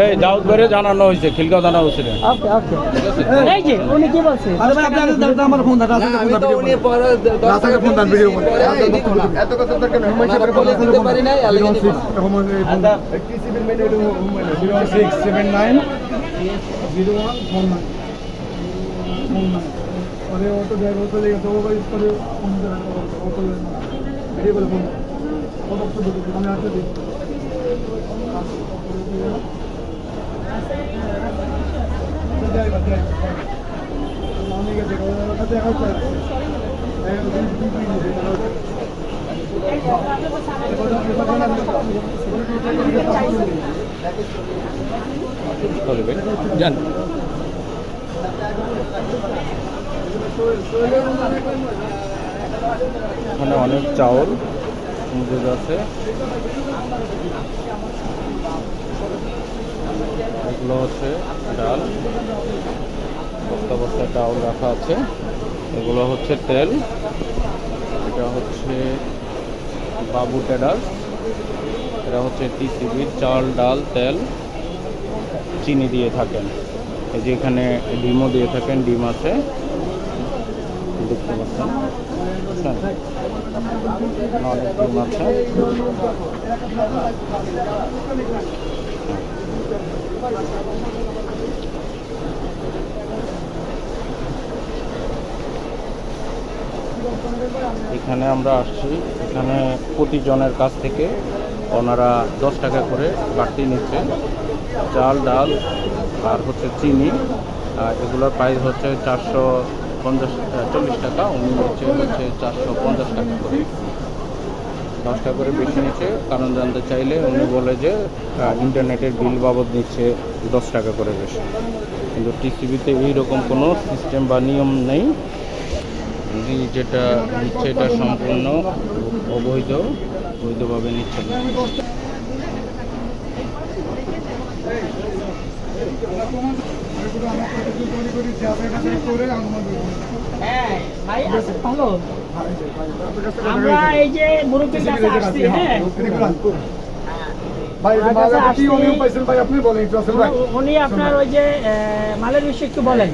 এই দাউদ জানানো হয়েছে খিলগাঁও জানা হয়েছে ওকে ওকে। এই যে উনি কি বলছে? আরে ভাই আপনি আগে দাও আমার যান। এখানে অনেক চাউল মজুদ আছে। এগুলো হচ্ছে ডাল। বস্তা রাখা আছে। এগুলো হচ্ছে তেল। এটা হচ্ছে বাবু টেডার। এটা হচ্ছে টিসিবির চাল, ডাল, তেল, চিনি দিয়ে থাকেন। এই যে এখানে ডিমও দিয়ে থাকেন, ডিম আছে। দেখতে পাচ্ছেন? এখানে অনেক এখানে আমরা আসছি। এখানে প্রতিজনের কাছ থেকে ওনারা দশ টাকা করে বাড়তি নিচ্ছে। চাল, ডাল আর হচ্ছে চিনি। এগুলোর প্রাইস হচ্ছে চারশো পঞ্চাশ চল্লিশ টাকা। উনি হচ্ছে হচ্ছে চারশো পঞ্চাশ টাকা করে। দশ টাকা করে বেশি নিচ্ছে। কারণ জানতে চাইলে উনি বলে যে ইন্টারনেটের বিল বাবদ নিচ্ছে দশ টাকা করে বেশি। কিন্তু টিসিবিতে এইরকম কোনো সিস্টেম বা নিয়ম নেই। উনি যেটা নিচ্ছে এটা সম্পূর্ণ অবৈধ বৈধভাবে নিচ্ছে হ্যাঁ ভাই ভালো আমরা এই যে মুরব্বীর কাছে আসছি হ্যাঁ। ভাই উনি আপনার ওই যে আহ, মালের বিষয়ে একটু বলেন।